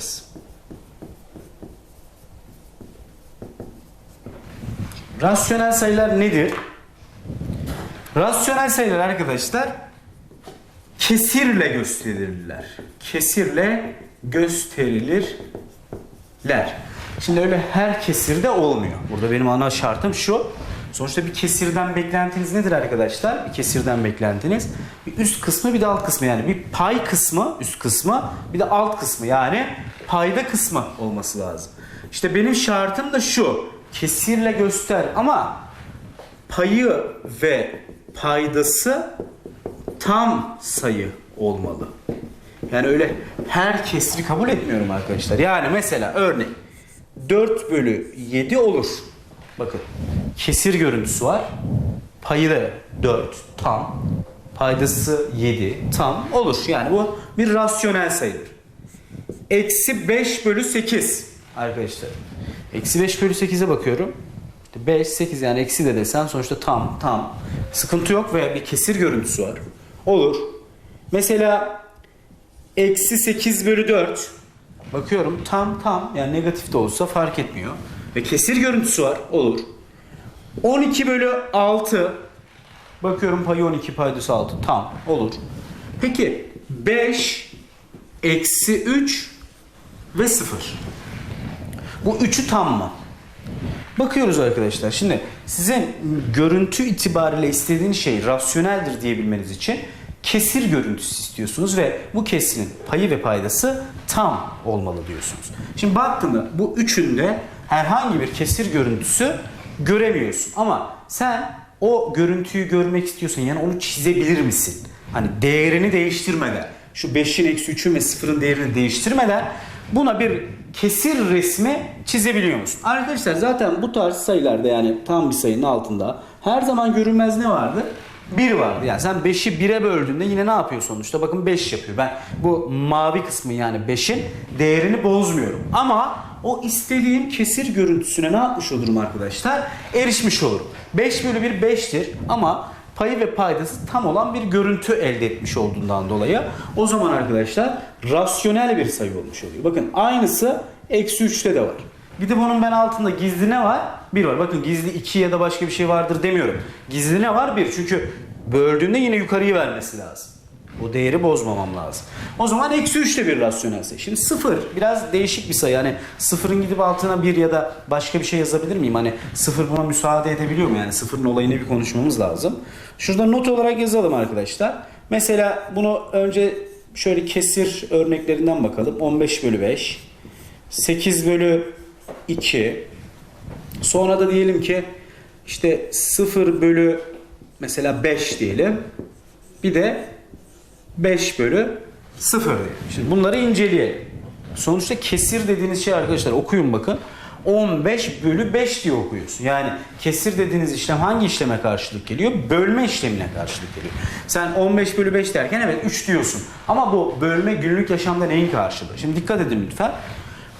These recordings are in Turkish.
bakacağız. Rasyonel sayılar nedir? Rasyonel sayılar arkadaşlar kesirle gösterilirler. Kesirle gösterilirler. Şimdi öyle her kesirde olmuyor. Burada benim ana şartım şu. Sonuçta bir kesirden beklentiniz nedir arkadaşlar? Bir kesirden beklentiniz bir üst kısmı bir de alt kısmı yani bir pay kısmı üst kısmı bir de alt kısmı yani payda kısmı olması lazım. İşte benim şartım da şu. Kesirle göster ama payı ve paydası tam sayı olmalı. Yani öyle her kesri kabul etmiyorum arkadaşlar. Yani mesela örnek 4 bölü 7 olur. Bakın kesir görüntüsü var. Payı da 4 tam. Paydası 7 tam olur. Yani bu bir rasyonel sayıdır. Eksi 5 bölü 8 arkadaşlar. Eksi 5 bölü 8'e bakıyorum. 5, 8 yani eksi de desen sonuçta tam, tam. Sıkıntı yok ve bir kesir görüntüsü var. Olur. Mesela eksi 8 bölü 4. Bakıyorum tam tam yani negatif de olsa fark etmiyor. Ve kesir görüntüsü var. Olur. 12 bölü 6. Bakıyorum payı 12 paydası 6. Tam olur. Peki 5 eksi 3 ve 0. Bu üçü tam mı? Bakıyoruz arkadaşlar. Şimdi sizin görüntü itibariyle istediğiniz şey rasyoneldir diyebilmeniz için kesir görüntüsü istiyorsunuz ve bu kesirin payı ve paydası tam olmalı diyorsunuz. Şimdi baktığında bu üçünde herhangi bir kesir görüntüsü göremiyorsun. Ama sen o görüntüyü görmek istiyorsan yani onu çizebilir misin? Hani değerini değiştirmeden şu 5'in eksi 3'ün ve 0'ın değerini değiştirmeden buna bir kesir resmi çizebiliyor musun? Arkadaşlar zaten bu tarz sayılarda yani tam bir sayının altında her zaman görünmez ne vardı? 1 vardı. Yani sen 5'i 1'e böldüğünde yine ne yapıyor sonuçta? Bakın 5 yapıyor. Ben bu mavi kısmı yani 5'in değerini bozmuyorum. Ama o istediğim kesir görüntüsüne ne yapmış olurum arkadaşlar? Erişmiş olurum. 5 bölü 1 5'tir ama payı ve paydası tam olan bir görüntü elde etmiş olduğundan dolayı o zaman arkadaşlar rasyonel bir sayı olmuş oluyor. Bakın aynısı eksi 3'te de var. Gidip onun ben altında gizli ne var? 1 var. Bakın gizli 2 ya da başka bir şey vardır demiyorum. Gizli ne var? 1. Çünkü böldüğünde yine yukarıyı vermesi lazım. O değeri bozmamam lazım. O zaman eksi 3 de bir rasyonel sayı. Şimdi 0 biraz değişik bir sayı. Hani sıfırın gidip altına 1 ya da başka bir şey yazabilir miyim? Hani 0 buna müsaade edebiliyor mu? Yani sıfırın olayını bir konuşmamız lazım. Şurada not olarak yazalım arkadaşlar. Mesela bunu önce şöyle kesir örneklerinden bakalım. 15 bölü 5. 8 bölü 2. Sonra da diyelim ki işte 0 bölü mesela 5 diyelim. Bir de 5 bölü 0 diyelim. Şimdi bunları inceleyelim. Sonuçta kesir dediğiniz şey arkadaşlar okuyun bakın. 15 bölü 5 diye okuyorsun. Yani kesir dediğiniz işlem hangi işleme karşılık geliyor? Bölme işlemine karşılık geliyor. Sen 15 bölü 5 derken evet 3 diyorsun. Ama bu bölme günlük yaşamda neyin karşılığı? Şimdi dikkat edin lütfen.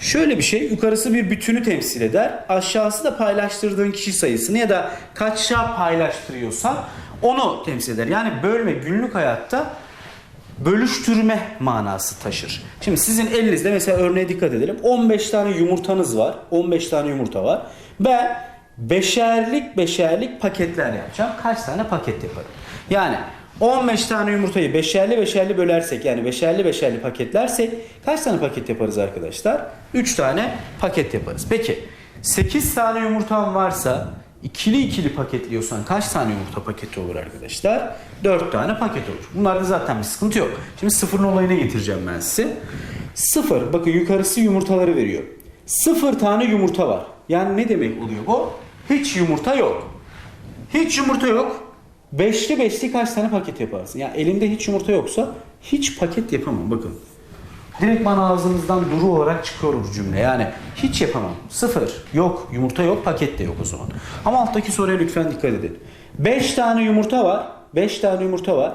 Şöyle bir şey, yukarısı bir bütünü temsil eder. Aşağısı da paylaştırdığın kişi sayısını ya da kaça paylaştırıyorsan onu temsil eder. Yani bölme günlük hayatta bölüştürme manası taşır. Şimdi sizin elinizde mesela örneğe dikkat edelim. 15 tane yumurtanız var. 15 tane yumurta var. Ben beşerlik beşerlik paketler yapacağım. Kaç tane paket yaparım? Yani 15 tane yumurtayı beşerli beşerli bölersek yani beşerli beşerli paketlersek kaç tane paket yaparız arkadaşlar? 3 tane paket yaparız. Peki 8 tane yumurtam varsa ikili ikili paketliyorsan kaç tane yumurta paketi olur arkadaşlar? 4 tane paket olur. Bunlarda zaten bir sıkıntı yok. Şimdi sıfırın olayına getireceğim ben size. Sıfır bakın yukarısı yumurtaları veriyor. Sıfır tane yumurta var. Yani ne demek oluyor bu? Hiç yumurta yok. Hiç yumurta yok. Beşli beşli kaç tane paket yaparsın? Yani elimde hiç yumurta yoksa hiç paket yapamam bakın. Direkt bana ağzınızdan duru olarak çıkıyor bu cümle. Yani hiç yapamam. Sıfır. Yok. Yumurta yok. Paket de yok o zaman. Ama alttaki soruya lütfen dikkat edin. 5 tane yumurta var. 5 tane yumurta var.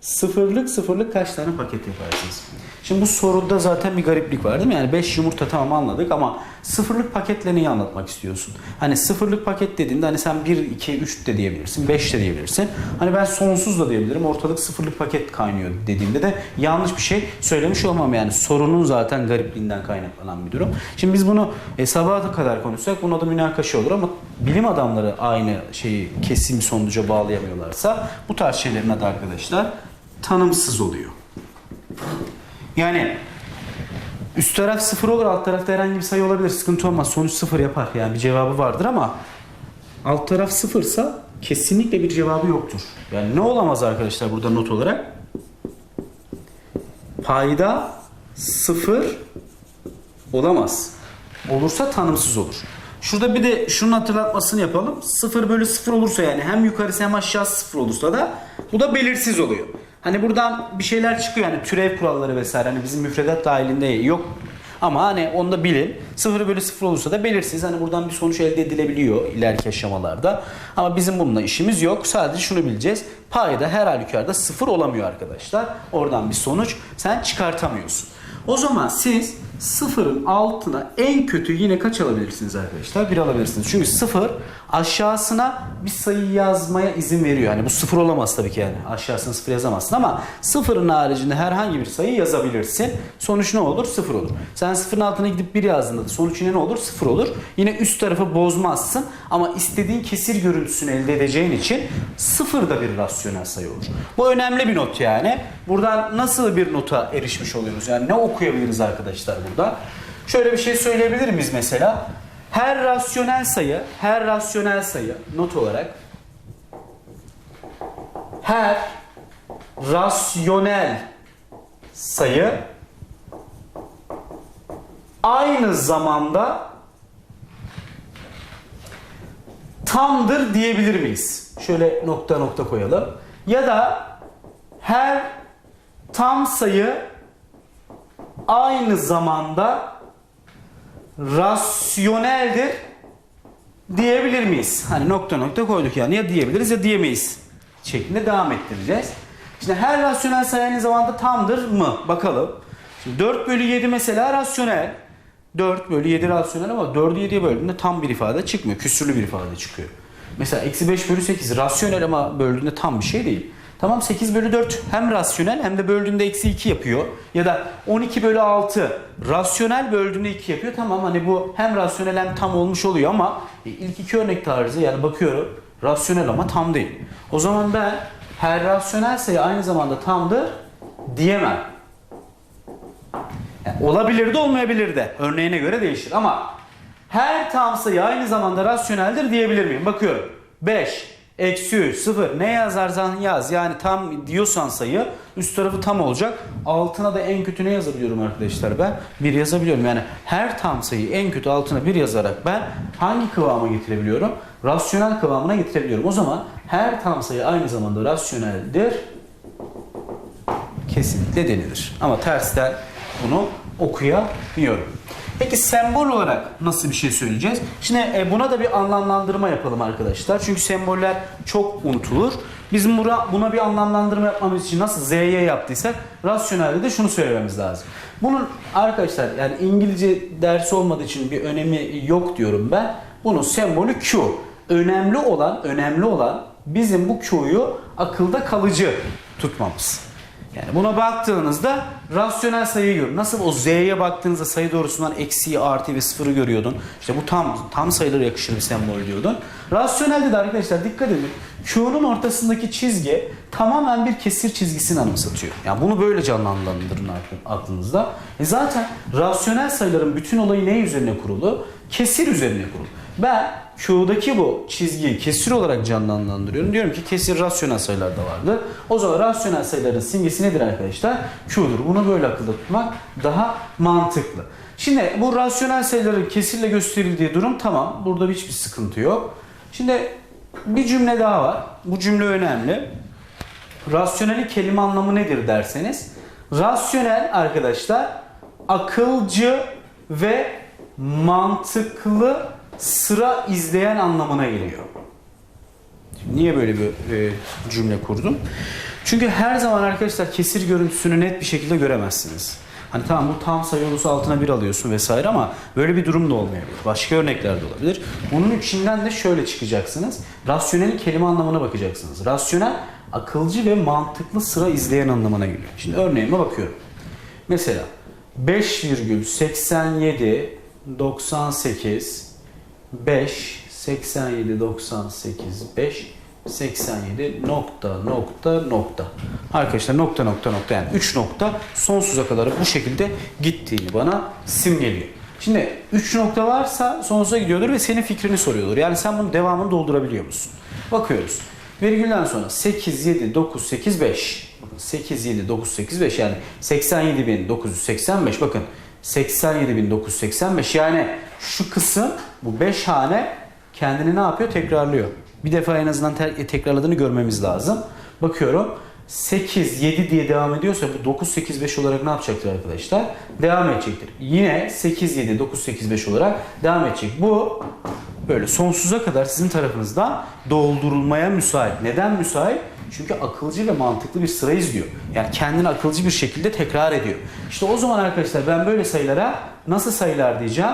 Sıfırlık sıfırlık kaç tane paket yaparsınız? Şimdi bu soruda zaten bir gariplik var değil mi? Yani 5 yumurta tamam anladık ama sıfırlık paketle neyi anlatmak istiyorsun? Hani sıfırlık paket dediğinde hani sen 1, 2, 3 de diyebilirsin, 5 de diyebilirsin. Hani ben sonsuz da diyebilirim. Ortalık sıfırlık paket kaynıyor dediğimde de yanlış bir şey söylemiş olmam yani. Sorunun zaten garipliğinden kaynaklanan bir durum. Şimdi biz bunu e, sabaha kadar konuşsak bunun adı münakaşa olur ama bilim adamları aynı şeyi kesin sonuca bağlayamıyorlarsa bu tarz şeylerin adı arkadaşlar tanımsız oluyor. Yani üst taraf sıfır olur, alt tarafta herhangi bir sayı olabilir. Sıkıntı olmaz. Sonuç sıfır yapar. Yani bir cevabı vardır ama alt taraf sıfırsa kesinlikle bir cevabı yoktur. Yani ne olamaz arkadaşlar burada not olarak? Payda sıfır olamaz. Olursa tanımsız olur. Şurada bir de şunun hatırlatmasını yapalım. 0 bölü 0 olursa yani hem yukarısı hem aşağısı 0 olursa da bu da belirsiz oluyor. Hani buradan bir şeyler çıkıyor yani türev kuralları vesaire hani bizim müfredat dahilinde yok. Ama hani onu da bilin. 0 bölü 0 olursa da belirsiz. Hani buradan bir sonuç elde edilebiliyor ileriki aşamalarda. Ama bizim bununla işimiz yok. Sadece şunu bileceğiz. Payda her halükarda 0 olamıyor arkadaşlar. Oradan bir sonuç sen çıkartamıyorsun. O zaman siz sıfırın altına en kötü yine kaç alabilirsiniz arkadaşlar? Bir alabilirsiniz. Çünkü sıfır aşağısına bir sayı yazmaya izin veriyor. Yani bu sıfır olamaz tabii ki yani. Aşağısına sıfır yazamazsın ama sıfırın haricinde herhangi bir sayı yazabilirsin. Sonuç ne olur? Sıfır olur. Sen sıfırın altına gidip bir yazdığında da sonuç yine ne olur? Sıfır olur. Yine üst tarafı bozmazsın ama istediğin kesir görüntüsünü elde edeceğin için sıfır da bir rasyonel sayı olur. Bu önemli bir not yani. Buradan nasıl bir nota erişmiş oluyoruz? Yani ne okuyabiliriz arkadaşlar burada? Şöyle bir şey söyleyebilir miyiz mesela? Her rasyonel sayı, her rasyonel sayı not olarak her rasyonel sayı aynı zamanda tamdır diyebilir miyiz? Şöyle nokta nokta koyalım. Ya da her tam sayı aynı zamanda rasyoneldir diyebilir miyiz? Hani nokta nokta koyduk yani ya diyebiliriz ya diyemeyiz şeklinde devam ettireceğiz. Şimdi her rasyonel sayı aynı zamanda tamdır mı? Bakalım. Şimdi 4 bölü 7 mesela rasyonel. 4 bölü 7 rasyonel ama 4'ü 7'ye böldüğünde tam bir ifade çıkmıyor. Küsürlü bir ifade çıkıyor. Mesela eksi 5 bölü 8 rasyonel ama böldüğünde tam bir şey değil. Tamam 8 bölü 4 hem rasyonel hem de böldüğünde eksi 2 yapıyor. Ya da 12 bölü 6 rasyonel böldüğünde 2 yapıyor. Tamam hani bu hem rasyonel hem tam olmuş oluyor ama e, ilk iki örnek tarzı yani bakıyorum rasyonel ama tam değil. O zaman ben her rasyonel sayı aynı zamanda tamdır diyemem. Yani olabilir de olmayabilir de. Örneğine göre değişir ama her tam sayı aynı zamanda rasyoneldir diyebilir miyim? Bakıyorum. 5, eksi 3, 0 ne yazarsan yaz. Yani tam diyorsan sayı üst tarafı tam olacak. Altına da en kötü ne yazabiliyorum arkadaşlar ben? 1 yazabiliyorum. Yani her tam sayı en kötü altına 1 yazarak ben hangi kıvama getirebiliyorum? Rasyonel kıvamına getirebiliyorum. O zaman her tam sayı aynı zamanda rasyoneldir kesinlikle denilir. Ama tersten bunu okuyamıyorum. Peki sembol olarak nasıl bir şey söyleyeceğiz? Şimdi e, buna da bir anlamlandırma yapalım arkadaşlar. Çünkü semboller çok unutulur. Biz buna, bir anlamlandırma yapmamız için nasıl Z'ye yaptıysak rasyonelde de şunu söylememiz lazım. Bunun arkadaşlar yani İngilizce dersi olmadığı için bir önemi yok diyorum ben. Bunun sembolü Q. Önemli olan, önemli olan bizim bu Q'yu akılda kalıcı tutmamız. Yani buna baktığınızda rasyonel sayıyı görün. Nasıl o z'ye baktığınızda sayı doğrusundan eksiği, artı ve sıfırı görüyordun. İşte bu tam tam sayılara yakışır bir sembol diyordun. Rasyonelde de arkadaşlar dikkat edin. Q'nun ortasındaki çizgi tamamen bir kesir çizgisini anımsatıyor. Yani bunu böyle canlandırın aklınızda. E zaten rasyonel sayıların bütün olayı ne üzerine kurulu? Kesir üzerine kurulu. Ben Q'daki bu çizgiyi kesir olarak canlandırıyorum. Diyorum ki kesir rasyonel sayılarda vardı. O zaman rasyonel sayıların simgesi nedir arkadaşlar? Q'dur. Bunu böyle akılda tutmak daha mantıklı. Şimdi bu rasyonel sayıların kesirle gösterildiği durum tamam. Burada hiçbir sıkıntı yok. Şimdi bir cümle daha var. Bu cümle önemli. Rasyonelin kelime anlamı nedir derseniz. Rasyonel arkadaşlar akılcı ve mantıklı sıra izleyen anlamına geliyor. Niye böyle bir e, cümle kurdum? Çünkü her zaman arkadaşlar kesir görüntüsünü net bir şekilde göremezsiniz. Hani tamam bu tam sayı olursa altına bir alıyorsun vesaire ama böyle bir durum da olmayabilir. Başka örnekler de olabilir. Bunun içinden de şöyle çıkacaksınız. Rasyonel kelime anlamına bakacaksınız. Rasyonel akılcı ve mantıklı sıra izleyen anlamına geliyor. Şimdi örneğime bakıyorum. Mesela 5,87 98 5 87 98 5 87 nokta nokta nokta. Arkadaşlar nokta nokta nokta yani 3 nokta sonsuza kadar bu şekilde gittiğini bana simgeliyor. Şimdi 3 nokta varsa sonsuza gidiyordur ve senin fikrini soruyordur. Yani sen bunun devamını doldurabiliyor musun? Bakıyoruz. Virgülden sonra 8, 7, 9, 8, 5. Bakın 8, 7, 9, 8, 5 yani 87.985 bakın 87.985 yani şu kısım bu 5 hane kendini ne yapıyor? Tekrarlıyor. Bir defa en azından te- tekrarladığını görmemiz lazım. Bakıyorum 8, 7 diye devam ediyorsa bu 9, 8, 5 olarak ne yapacaktır arkadaşlar? Devam edecektir. Yine 8, 7, 9, 8, 5 olarak devam edecek. Bu böyle sonsuza kadar sizin tarafınızdan doldurulmaya müsait. Neden müsait? Çünkü akılcı ve mantıklı bir sıra izliyor. Yani kendini akılcı bir şekilde tekrar ediyor. İşte o zaman arkadaşlar ben böyle sayılara nasıl sayılar diyeceğim?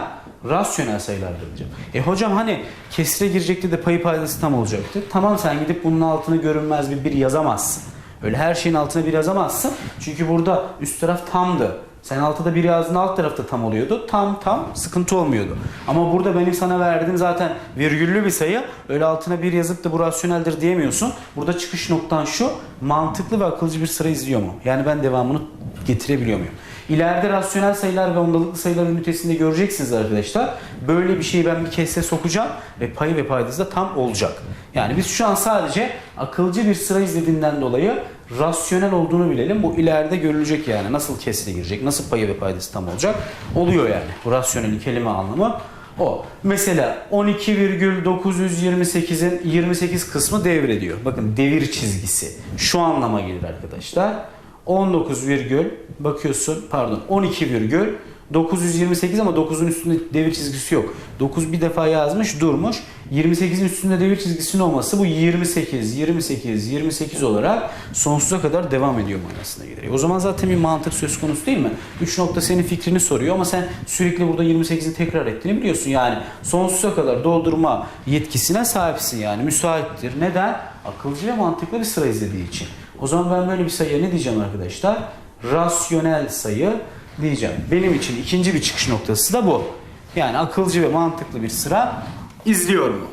Rasyonel sayılar diyeceğim. E hocam hani kesire girecekti de payı paydası tam olacaktı. Tamam sen gidip bunun altına görünmez bir bir yazamazsın. Öyle her şeyin altına bir yazamazsın. Çünkü burada üst taraf tamdı. Sen altta bir yazdığında alt tarafta tam oluyordu. Tam tam sıkıntı olmuyordu. Ama burada benim sana verdiğim zaten virgüllü bir sayı. Öyle altına bir yazıp da bu rasyoneldir diyemiyorsun. Burada çıkış noktan şu. Mantıklı ve akılcı bir sıra izliyor mu? Yani ben devamını getirebiliyor muyum? İleride rasyonel sayılar ve ondalıklı sayılar ünitesinde göreceksiniz arkadaşlar. Böyle bir şeyi ben bir kese sokacağım ve payı ve paydası da tam olacak. Yani biz şu an sadece akılcı bir sıra izlediğinden dolayı rasyonel olduğunu bilelim. Bu ileride görülecek yani. Nasıl kesre girecek, nasıl payı ve paydası tam olacak oluyor yani. Bu rasyonelin kelime anlamı o. Mesela 12,928'in 28 kısmı devrediyor. Bakın devir çizgisi. Şu anlama gelir arkadaşlar. 19 virgül bakıyorsun pardon 12 virgül 928 ama 9'un üstünde devir çizgisi yok. 9 bir defa yazmış durmuş. 28'in üstünde devir çizgisinin olması bu 28, 28, 28 olarak sonsuza kadar devam ediyor manasına gelir. O zaman zaten bir mantık söz konusu değil mi? 3 nokta senin fikrini soruyor ama sen sürekli burada 28'i tekrar ettiğini biliyorsun. Yani sonsuza kadar doldurma yetkisine sahipsin yani müsaittir. Neden? Akılcı ve mantıklı bir sıra izlediği için. O zaman ben böyle bir sayıya ne diyeceğim arkadaşlar? Rasyonel sayı diyeceğim. Benim için ikinci bir çıkış noktası da bu. Yani akılcı ve mantıklı bir sıra izliyor mu?